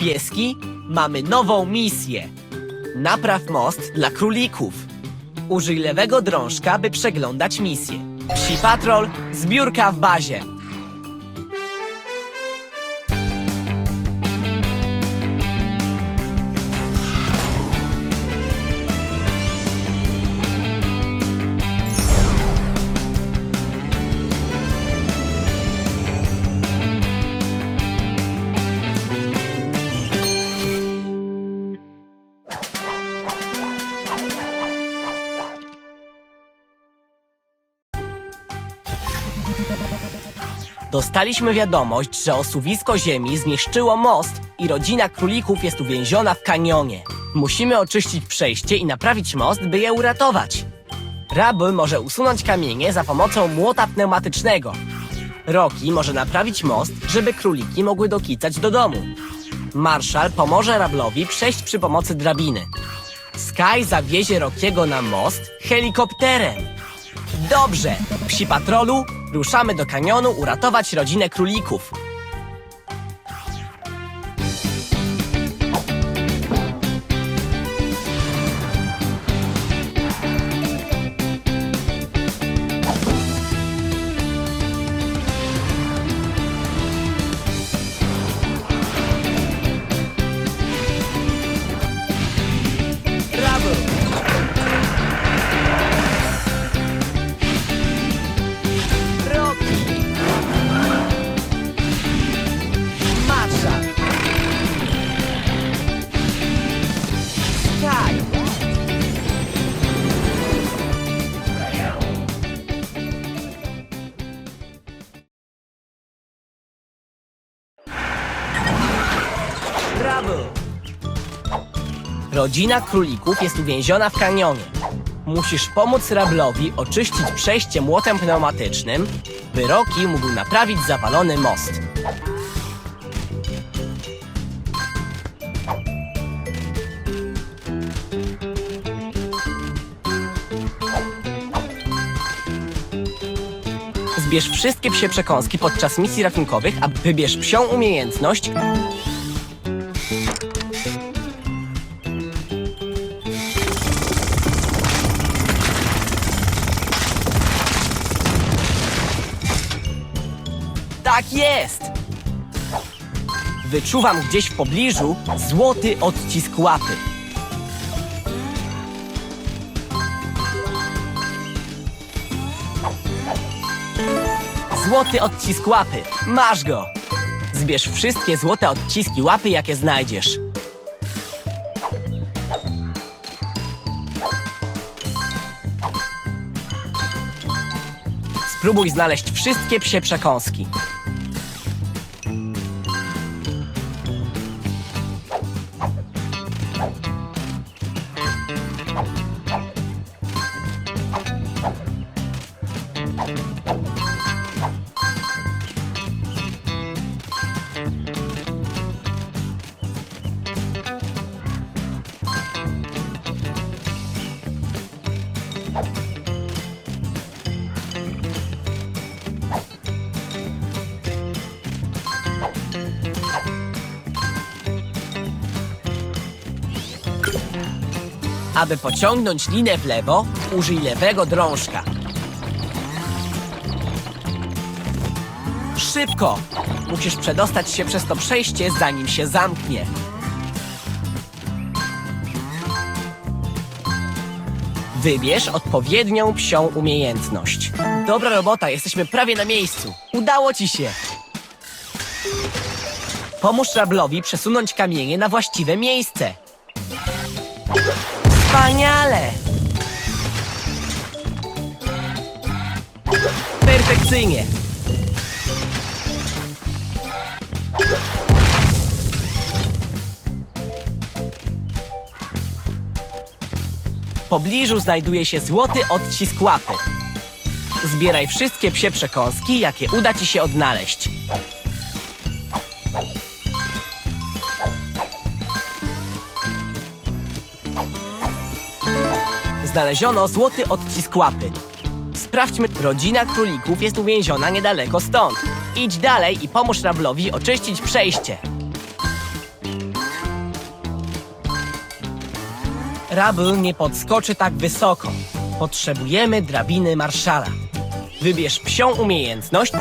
Pieski, mamy nową misję. Napraw most dla królików. Użyj lewego drążka, by przeglądać misję. Psi Patrol, zbiórka w bazie. Dostaliśmy wiadomość, że osuwisko ziemi zniszczyło most i rodzina królików jest uwięziona w kanionie. Musimy oczyścić przejście i naprawić most, by je uratować. Rabel może usunąć kamienie za pomocą młota pneumatycznego. Rocky może naprawić most, żeby króliki mogły dokicać do domu. Marshall pomoże Rablowi przejść przy pomocy drabiny. Sky zawiezie Rockiego na most helikopterem. Dobrze, psi patrolu, ruszamy do kanionu uratować rodzinę królików. Rodzina królików jest uwięziona w kanionie. Musisz pomóc Rablowi oczyścić przejście młotem pneumatycznym, by Rocky mógł naprawić zawalony most. Zbierz wszystkie psie przekąski podczas misji ratunkowych, a wybierz psią umiejętność Wyczuwam gdzieś w pobliżu złoty odcisk łapy. Złoty odcisk łapy. Masz go! Zbierz wszystkie złote odciski łapy, jakie znajdziesz. Spróbuj znaleźć wszystkie psie przekąski. Aby pociągnąć linę w lewo, użyj lewego drążka. Szybko! Musisz przedostać się przez to przejście, zanim się zamknie. Wybierz odpowiednią psią umiejętność. Dobra robota, jesteśmy prawie na miejscu. Udało ci się! Pomóż Rablowi przesunąć kamienie na właściwe miejsce. Wspaniale! Perfekcyjnie! W pobliżu znajduje się złoty odcisk łapy. Zbieraj wszystkie psie przekąski, jakie uda ci się odnaleźć. znaleziono złoty odcisk łapy. Sprawdźmy, rodzina królików jest uwięziona niedaleko stąd. Idź dalej i pomóż Rablowi oczyścić przejście. Rabl nie podskoczy tak wysoko. Potrzebujemy drabiny marszala. Wybierz psią umiejętność.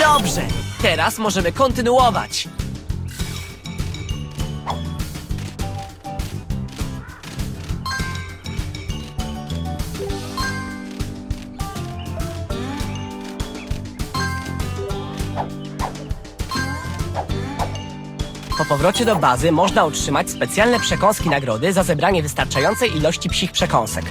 Dobrze, teraz możemy kontynuować. Powrocie do bazy można otrzymać specjalne przekąski nagrody za zebranie wystarczającej ilości psich przekąsek.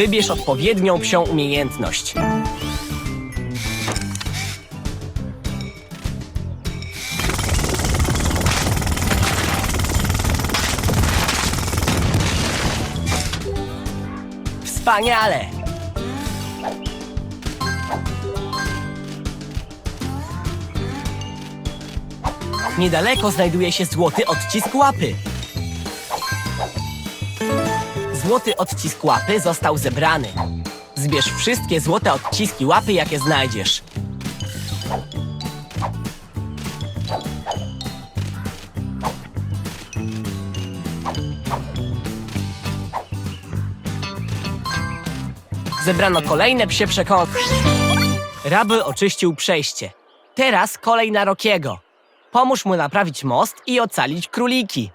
Wybierz odpowiednią psią umiejętność. Wspaniale! Niedaleko znajduje się złoty odcisk łapy. Złoty odcisk łapy został zebrany. Zbierz wszystkie złote odciski łapy, jakie znajdziesz. Zebrano kolejne psie przekąski. Rabel oczyścił przejście. Teraz kolej na Rokiego. Pomóż mu naprawić most i ocalić króliki.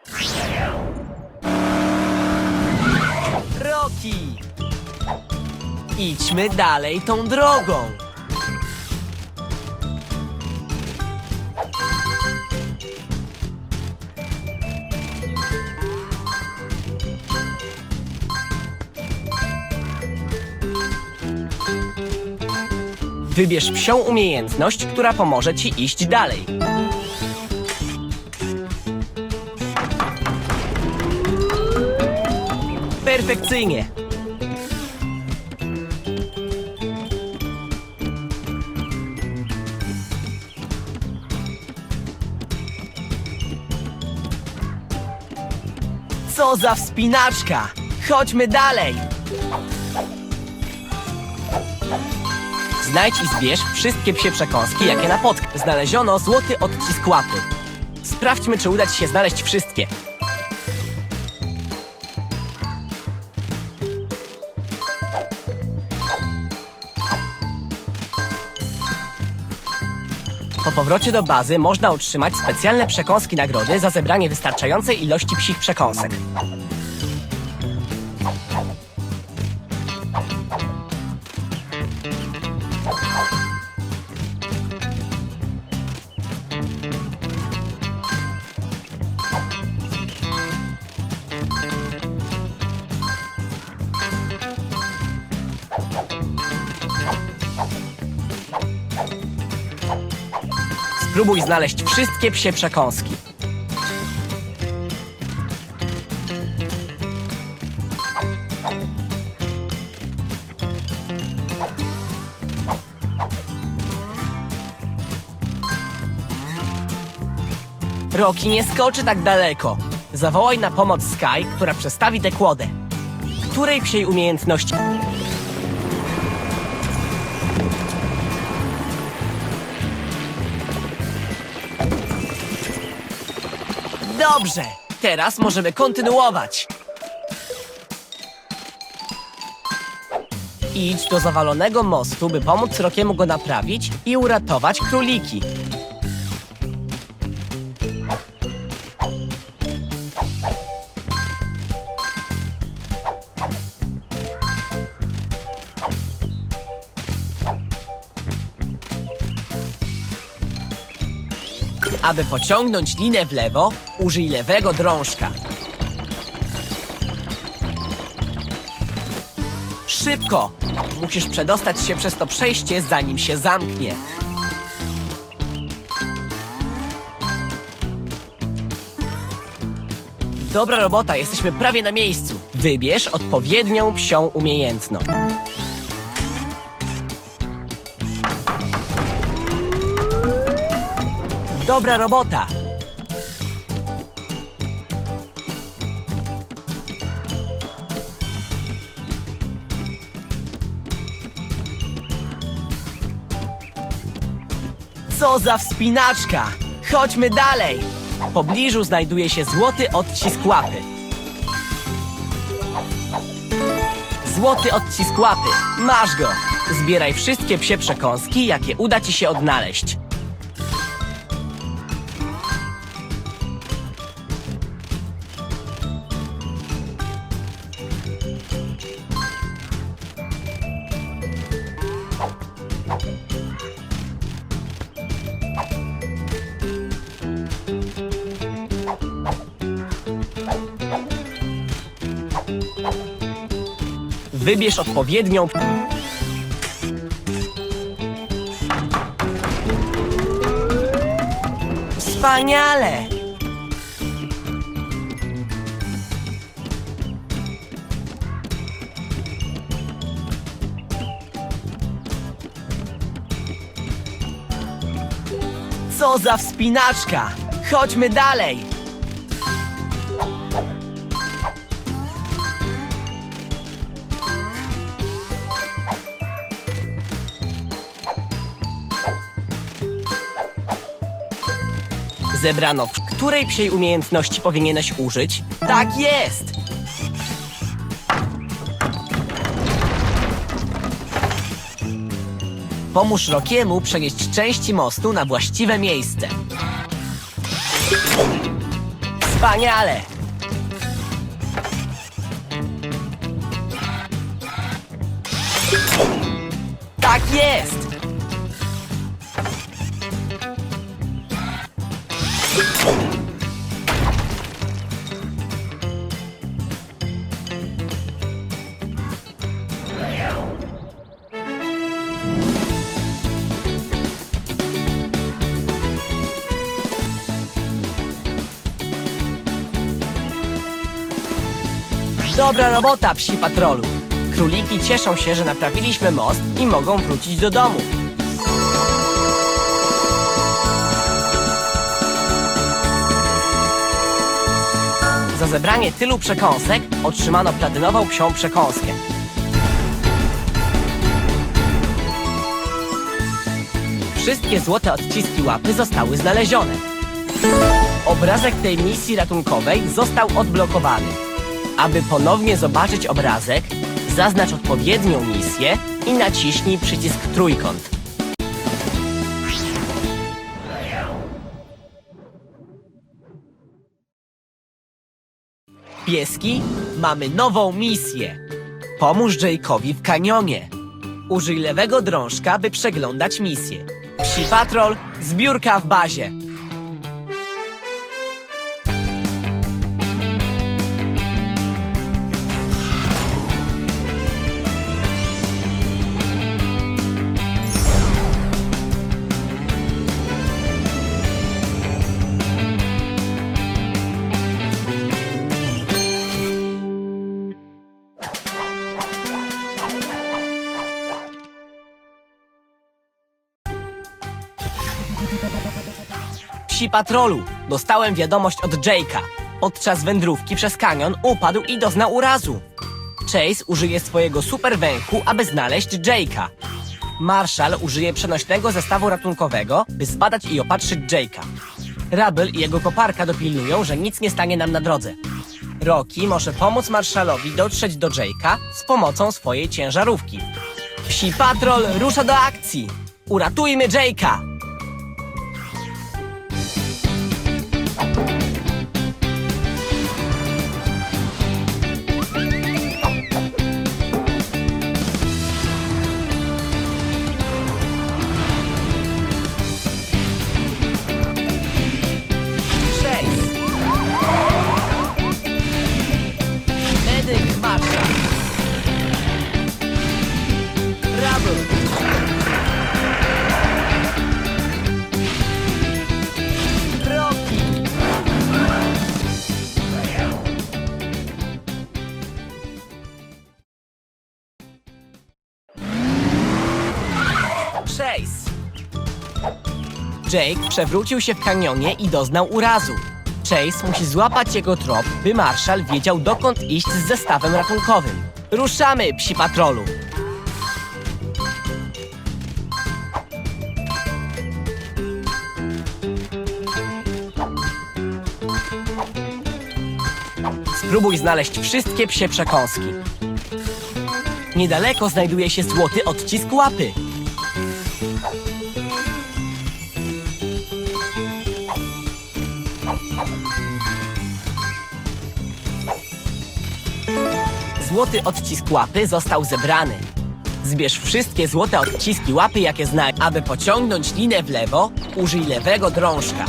Idźmy dalej tą drogą. Wybierz psią umiejętność, która pomoże ci iść dalej. Perfekcyjnie. Co za wspinaczka! Chodźmy dalej! Znajdź i zbierz wszystkie psie przekąski, jakie napotkasz. Znaleziono złoty odcisk łapy. Sprawdźmy, czy uda ci się znaleźć wszystkie. Powrocie do bazy można otrzymać specjalne przekąski nagrody za zebranie wystarczającej ilości psich przekąsek. Spróbuj znaleźć wszystkie psie przekąski. Roki nie skoczy tak daleko. Zawołaj na pomoc Sky, która przestawi tę kłodę. Której psiej umiejętności... Dobrze, teraz możemy kontynuować. Idź do zawalonego mostu, by pomóc Rokiemu go naprawić i uratować króliki. Aby pociągnąć linę w lewo, użyj lewego drążka. Szybko! Musisz przedostać się przez to przejście, zanim się zamknie. Dobra robota, jesteśmy prawie na miejscu. Wybierz odpowiednią psią umiejętną. Dobra robota. Co za wspinaczka! Chodźmy dalej! W pobliżu znajduje się złoty odcisk łapy. Złoty odcisk łapy. Masz go! Zbieraj wszystkie psie przekąski, jakie uda ci się odnaleźć. Wybierz odpowiednią. Wspaniale! Co za wspinaczka! Chodźmy dalej! Zebrano, w której psiej umiejętności powinieneś użyć? Tak jest! Pomóż Rokiemu przenieść części mostu na właściwe miejsce. Wspaniale! Tak jest! Dobra robota, psi patrolu. Króliki cieszą się, że naprawiliśmy most i mogą wrócić do domu. Za zebranie tylu przekąsek otrzymano platynową psią przekąskę. Wszystkie złote odciski łapy zostały znalezione. Obrazek tej misji ratunkowej został odblokowany. Aby ponownie zobaczyć obrazek, zaznacz odpowiednią misję i naciśnij przycisk trójkąt. Pieski, mamy nową misję. Pomóż Jake'owi w kanionie. Użyj lewego drążka, by przeglądać misję. Psi patrol, zbiórka w bazie. Psi patrolu, dostałem wiadomość od Jake'a. Podczas wędrówki przez kanion upadł i doznał urazu. Chase użyje swojego super węchu, aby znaleźć Jake'a. Marshall użyje przenośnego zestawu ratunkowego, by zbadać i opatrzyć Jake'a. Rubble i jego koparka dopilnują, że nic nie stanie nam na drodze. Rocky może pomóc Marshallowi dotrzeć do Jake'a z pomocą swojej ciężarówki. Psi patrol rusza do akcji! Uratujmy Jake'a! Jake przewrócił się w kanionie i doznał urazu. Chase musi złapać jego trop, by Marshall wiedział dokąd iść z zestawem ratunkowym. Ruszamy, psi patrolu! Spróbuj znaleźć wszystkie psie przekąski. Niedaleko znajduje się złoty odcisk łapy. Złoty odcisk łapy został zebrany. Zbierz wszystkie złote odciski łapy, jakie znajdziesz. Aby pociągnąć linę w lewo, użyj lewego drążka.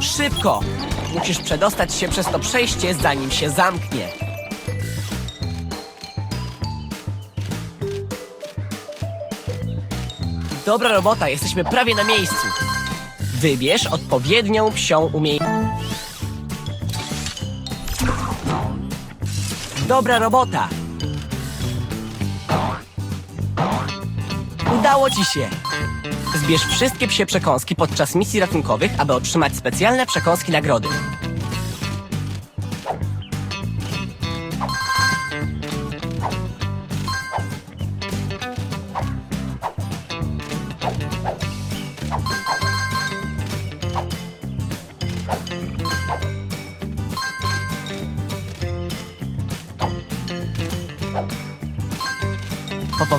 Szybko! Musisz przedostać się przez to przejście, zanim się zamknie. Dobra robota, jesteśmy prawie na miejscu. Wybierz odpowiednią psią umiejętność. Dobra robota! Udało ci się! Zbierz wszystkie psie przekąski podczas misji ratunkowych, aby otrzymać specjalne przekąski nagrody.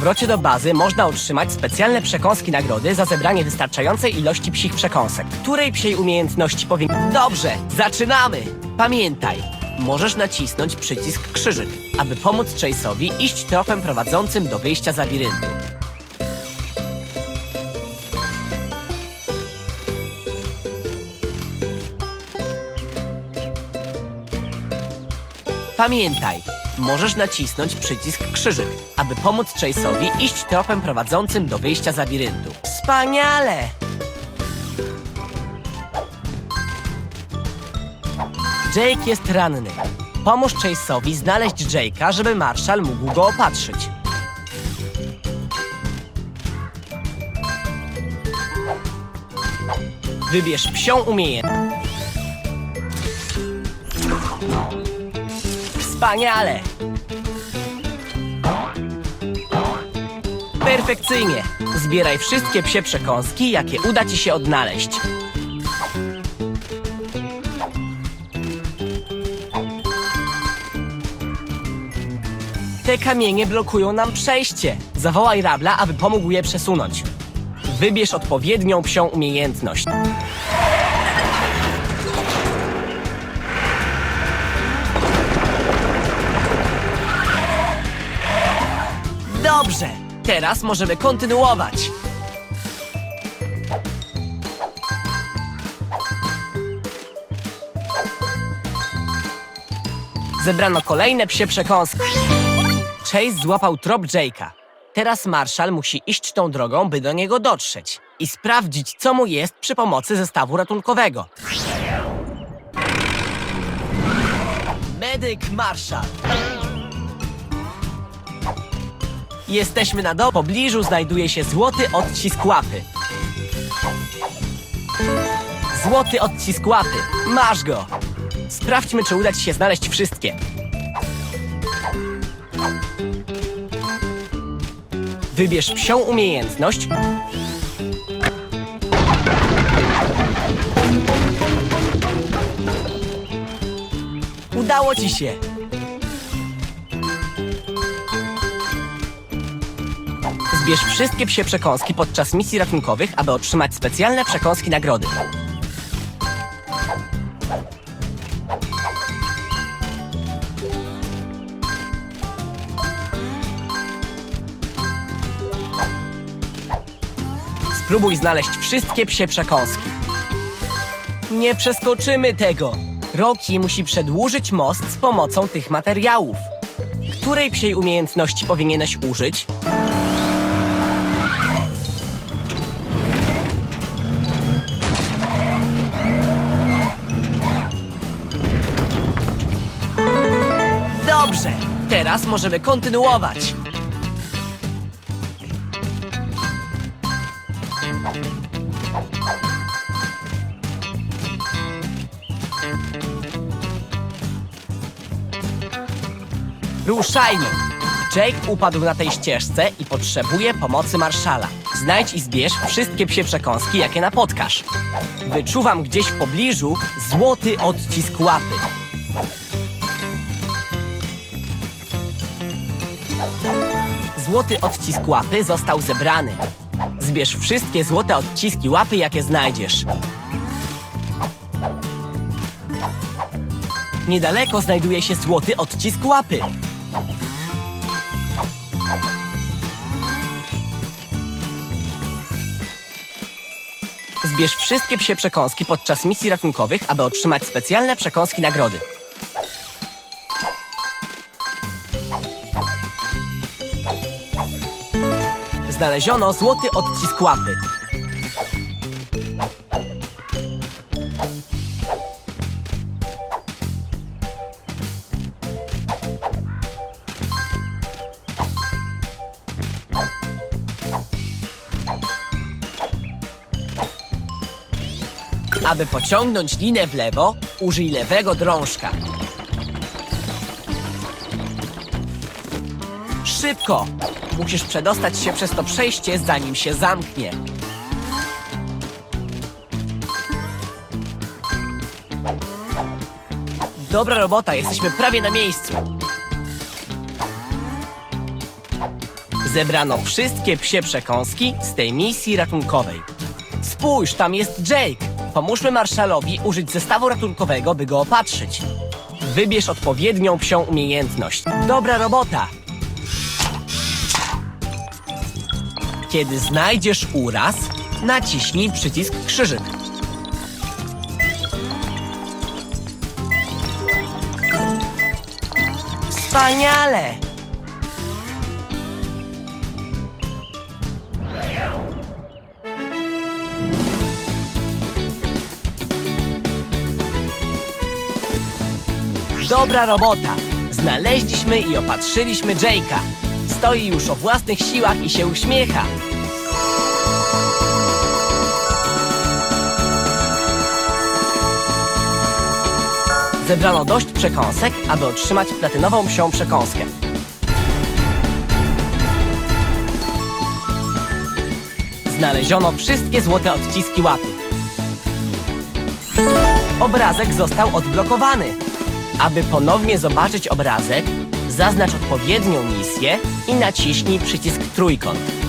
Powrocie do bazy można otrzymać specjalne przekąski nagrody za zebranie wystarczającej ilości psich przekąsek. Której psiej umiejętności powinien... Dobrze, zaczynamy! Pamiętaj, możesz nacisnąć przycisk krzyżyk, aby pomóc Chase'owi iść tropem prowadzącym do wyjścia z labiryntu. Pamiętaj, możesz nacisnąć przycisk krzyżyk, aby pomóc Chase'owi iść tropem prowadzącym do wyjścia z labiryntu. Wspaniale! Jake jest ranny. Pomóż Chase'owi znaleźć Jake'a, żeby Marshall mógł go opatrzyć. Wybierz psią umiejętność. Wspaniale! Perfekcyjnie! Zbieraj wszystkie psie przekąski, jakie uda ci się odnaleźć. Te kamienie blokują nam przejście. Zawołaj Rabla, aby pomógł je przesunąć. Wybierz odpowiednią psią umiejętność. Dobrze, teraz możemy kontynuować. Zebrano kolejne psie przekąski. Chase złapał trop Jake'a. Teraz Marshall musi iść tą drogą, by do niego dotrzeć i sprawdzić, co mu jest przy pomocy zestawu ratunkowego. Medyk Marshall. Jesteśmy na do. W pobliżu znajduje się złoty odcisk łapy. Złoty odcisk łapy. Masz go. Sprawdźmy, czy uda ci się znaleźć wszystkie. Wybierz psią umiejętność. Udało ci się. Zbierz wszystkie psie przekąski podczas misji ratunkowych, aby otrzymać specjalne przekąski nagrody. Spróbuj znaleźć wszystkie psie przekąski. Nie przeskoczymy tego. Rocky musi przedłużyć most z pomocą tych materiałów. Której psiej umiejętności powinieneś użyć? Teraz możemy kontynuować. Ruszajmy! Jake upadł na tej ścieżce i potrzebuje pomocy marszala. Znajdź i zbierz wszystkie psie przekąski, jakie napotkasz. Wyczuwam gdzieś w pobliżu złoty odcisk łapy. Złoty odcisk łapy został zebrany. Zbierz wszystkie złote odciski łapy, jakie znajdziesz. Niedaleko znajduje się złoty odcisk łapy. Zbierz wszystkie psie przekąski podczas misji ratunkowych, aby otrzymać specjalne przekąski nagrody. Znaleziono złoty odcisk łapy. Aby pociągnąć linę w lewo, użyj lewego drążka. Szybko! Musisz przedostać się przez to przejście, zanim się zamknie. Dobra robota, jesteśmy prawie na miejscu. Zebrano wszystkie psie przekąski z tej misji ratunkowej. Spójrz, tam jest Jake. Pomóżmy Marszalowi użyć zestawu ratunkowego, by go opatrzyć. Wybierz odpowiednią psią umiejętność. Dobra robota! Kiedy znajdziesz uraz, naciśnij przycisk krzyżyk. Wspaniale! Dobra robota! Znaleźliśmy i opatrzyliśmy Jake'a. Stoi już o własnych siłach i się uśmiecha. Zebrano dość przekąsek, aby otrzymać platynową psią przekąskę. Znaleziono wszystkie złote odciski łapy. Obrazek został odblokowany. Aby ponownie zobaczyć obrazek, zaznacz odpowiednią misję i naciśnij przycisk trójkąt.